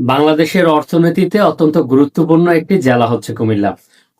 বাংলাদেশের অর্থনীতিতে অত্যন্ত গুরুত্বপূর্ণ একটি জেলা হচ্ছে কুমিল্লা।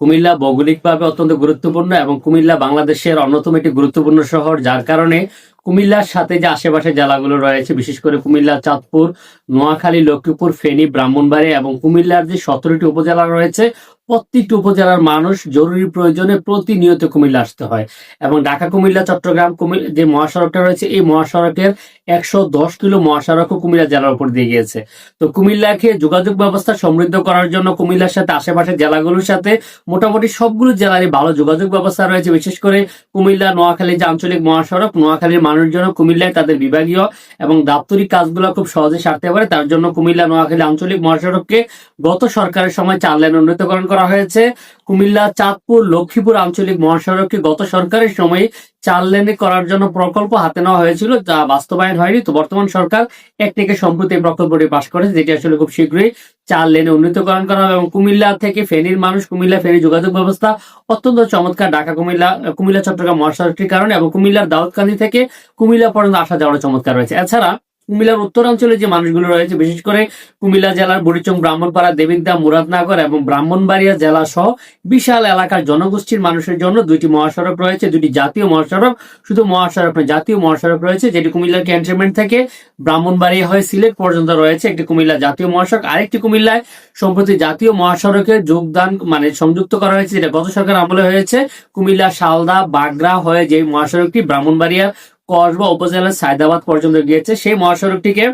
কুমিল্লা ভৌগোলিকভাবে অত্যন্ত গুরুত্বপূর্ণ এবং কুমিল্লা বাংলাদেশের অন্যতম একটি গুরুত্বপূর্ণ শহর, যার কারণে কুমিল্লার সাথে যে আশেপাশে জেলাগুলো রয়েছে, বিশেষ করে কুমিল্লা, চাঁদপুর, নোয়াখালী, লক্ষ্মীপুর, ফেনী ব্রাহ্মণবাড়ি এবং কুমিল্লার যে সতেরোটি উপজেলা রয়েছে প্রত্যেকটি উপজেলার মানুষ জরুরি প্রয়োজনে প্রতিনিয়ত কুমিল্লা আসতে হয়। এবং ঢাকা, কুমিল্লা, চট্টগ্রাম, কুমিল্লা যে মহাসড়কটা রয়েছে, এই মহাসড়কের একশো দশ কিলো মহাসড়কও কুমিল্লা জেলার উপর দিয়ে গিয়েছে। তো কুমিল্লাকে যোগাযোগ ব্যবস্থা সমৃদ্ধ করার জন্য কুমিল্লার সাথে আশেপাশের জেলাগুলোর সাথে মোটামুটি সবগুলো জেলারই ভালো যোগাযোগ ব্যবস্থা রয়েছে। বিশেষ করে কুমিল্লা, নোয়াখালী যে আঞ্চলিক মহাসড়ক, নোয়াখালীর মানুষের জন্য কুমিল্লায় তাদের বিভাগীয় এবং দাপ্তরিক কাজগুলো খুব সহজে সারতে পারে। তার জন্য কুমিল্লা, নোয়াখালী আঞ্চলিক মহাসড়ককে গত সরকারের সময় চার লেন উন্নীতকরণ করা হয়েছে। কুমিল্লা, চাঁদপুর, লক্ষ্মীপুর আঞ্চলিক মহাসড়ককে গত সরকারের সময় চার লেনে করার জন্য প্রকল্প হাতে নেওয়া হয়েছিল, যা বাস্তবায়ন হয়নি। তো বর্তমান সরকার একটিকে সম্প্রতি এই প্রকল্পটি পাশ করেছে, যেটি আসলে খুব শীঘ্রই চার লেনে উন্নীতকরণ করা হবে। এবং কুমিল্লা থেকে ফেনীর মানুষ, কুমিল্লা ফেনী যোগাযোগ ব্যবস্থা অত্যন্ত চমৎকার। ঢাকা, কুমিল্লা কুমিল্লা, চট্টগ্রাম মহাসড়কটির কারণে এবং কুমিল্লার দাউদকান্দি থেকে কুমিল্লা পর্যন্ত আসা যাওয়ার চমৎকার রয়েছে। এছাড়া কুমিল্লার উত্তরাঞ্চলে যে মানুষগুলো রয়েছে, বিশেষ করে কুমিল্লা জেলার বুড়িচং, ব্রাহ্মণপাড়া দেবিদ্যা মুরাদনগর এবং ব্রাহ্মণবাড়িয়া জেলা সহ বিশাল এলাকার জনগোষ্ঠীর মানুষের জন্য দুইটি মহাসড়ক রয়েছে দুটি জাতীয় মহাসড়ক। শুধু মহাসড়ক নয়, জাতীয় মহাসড়ক রয়েছে, যেটি কুমিল্লার ক্যান্টনমেন্ট থেকে ব্রাহ্মণবাড়িয়া হয়ে সিলেট পর্যন্ত রয়েছে। একটি কুমিল্লা জাতীয় মহাসড়ক, আরেকটি কুমিল্লায় সম্প্রতি জাতীয় মহাসড়কে যোগদান মানে সংযুক্ত করা হয়েছে, যেটা গত সরকার আমলে হয়েছে। কুমিল্লা শালদা, বাগড়া হয়ে যে মহাসড়কটি ব্রাহ্মণবাড়িয়ার কসবা উপজেলার সায়দাবাদ পর্যন্ত গিয়েছে। সেই মহাসড়কটিকে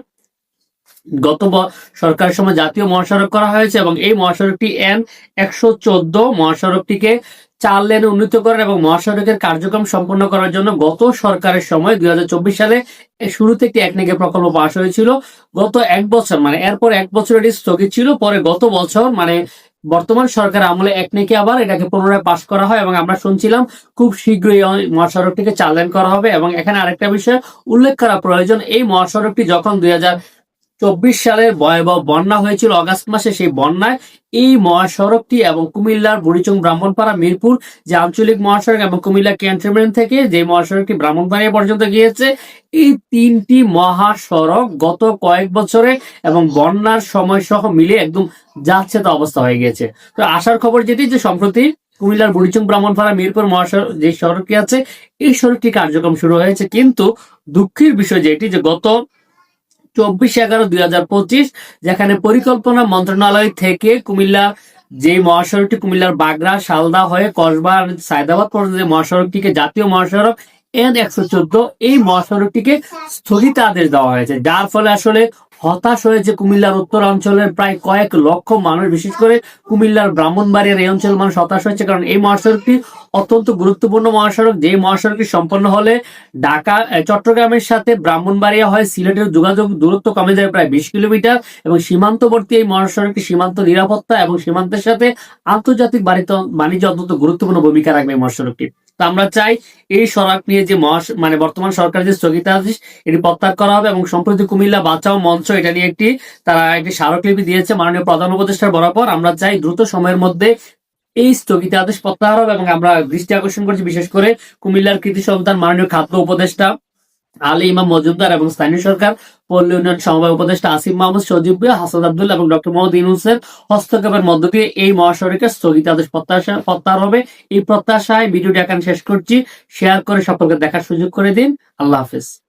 গত সরকার সময় জাতীয় মহাসড়ক করা হয়েছে এবং এই মহাসড়কটি এন একশো চোদ্দ মহাসড়কটিকে চার লেনে উন্নীত করার এবং মহাসড়কের কার্যক্রম সম্পন্ন করার জন্য গত সরকারের সময় দুই হাজার চব্বিশ সালে শুরুতে একটি একনেকে প্রকল্প পাশ হয়েছিল। গত এক বছর মানে এরপর এক বছর এটি স্থগিত ছিল, পরে গত বছর মানে বর্তমান সরকার আমলে একনেকে আবার এটাকে পুনরায় পাশ করা হয় এবং আমরা শুনছিলাম খুব শীঘ্রই মহাসড়কটিকে চালান করা হবে এবং এখানে আরেকটা বিষয়, উল্লেখ করা প্রয়োজন, এই মহাসড়কটি যখন দুই হাজার চব্বিশ সালের ভয়াবহ বন্যা হয়েছিল অগাস্ট মাসে। সেই বন্যায় এই মহাসড়কটি এবং কুমিল্লার বুড়িচং ব্রাহ্মণপাড়া, মিরপুর যে আঞ্চলিক মহাসড়ক এবং কুমিল্লা ক্যান্টনমেন্ট থেকে যে মহাসড়কটি ব্রাহ্মণপাড়া পর্যন্ত গিয়েছে, এই তিনটি মহাসড়ক গত কয়েক বছরে এবং বন্যার সময় সহ মিলে একদম যাচ্ছে তো অবস্থা হয়ে গিয়েছে। তো আসার খবর যেটি যে সম্প্রতি কুমিল্লার বুড়িচং ব্রাহ্মণপাড়া, মিরপুর মহাসড়ক যে সড়কটি আছে, এই সড়কটি কার্যক্রম শুরু হয়েছে। কিন্তু দুঃখের বিষয় যেটি যে গত চব্বিশ এগারো দুই যেখানে পরিকল্পনা মন্ত্রণালয় থেকে কুমিল্লা যে মহাসড়কটি কুমিল্লার বাগড়া, শালদা হয়ে কসবা সায়দাবাদ পর্যন্ত যে মহাসড়কটিকে জাতীয় মহাসড়ক এন একশো চোদ্দ, এই মহাসড়কটিকে স্থগিত আদেশ দেওয়া হয়েছে। যার ফলে আসলে হতাশ হয়েছে কুমিল্লার উত্তর অঞ্চলের প্রায় কয়েক লক্ষ মানুষ, বিশেষ করে কুমিল্লার ব্রাহ্মণবাড়িয়ার এই অঞ্চলের মানুষ হতাশ হয়েছে। কারণ এই মহাসড়কটি অত্যন্ত গুরুত্বপূর্ণ মহাসড়ক। যে মহাসড়কটি সম্পন্ন হলে ঢাকা চট্টগ্রামের সাথে ব্রাহ্মণবাড়িয়া হয়। সিলেটের যোগাযোগ দূরত্ব কমে যাবে প্রায় বিশ কিলোমিটার এবং সীমান্তবর্তী এই মহাসড়কটি সীমান্ত নিরাপত্তা এবং সীমান্তের সাথে আন্তর্জাতিক বাণিজ্য অত্যন্ত গুরুত্বপূর্ণ ভূমিকা রাখবে এই মহাসড়কটি। তো আমরা চাই এই সড়ক নিয়ে যে মানে বর্তমান সরকারের যে স্থগিতাদেশ, এটি প্রত্যাহার করা হবে এবং সম্প্রতি কুমিল্লা বাঁচাও মঞ্চ, এটা নিয়ে একটি, তারা একটি স্মারকলিপি দিয়েছে মাননীয় প্রধান উপদেষ্টার বরাবর। আমরা চাই দ্রুত সময়ের মধ্যে এই স্থগিতাদেশ প্রত্যাহার হবে এবং আমরা দৃষ্টি আকর্ষণ করছি বিশেষ করে কুমিল্লার কৃতি সন্তান মাননীয় খাদ্য উপদেষ্টা। আলী ইমাম মজুমদার এবং স্থানীয় সরকার, পল্লী উন্নয়ন সমবায় উপদেষ্টা আসিফ মাহমুদ, সজিব হাসান আব্দুল্লাহ এবং ডক্টর মোহাম্মদ ইউনুসের হস্তক্ষেপের মধ্য দিয়ে এই মহাসড়কের স্থগিতাদেশ প্রত্যাশা, প্রত্যাহার হবে। এই প্রত্যাশায় ভিডিওটি এখন শেষ করছি। শেয়ার করে সকলকে দেখার সুযোগ করে দিন। আল্লাহ হাফিজ।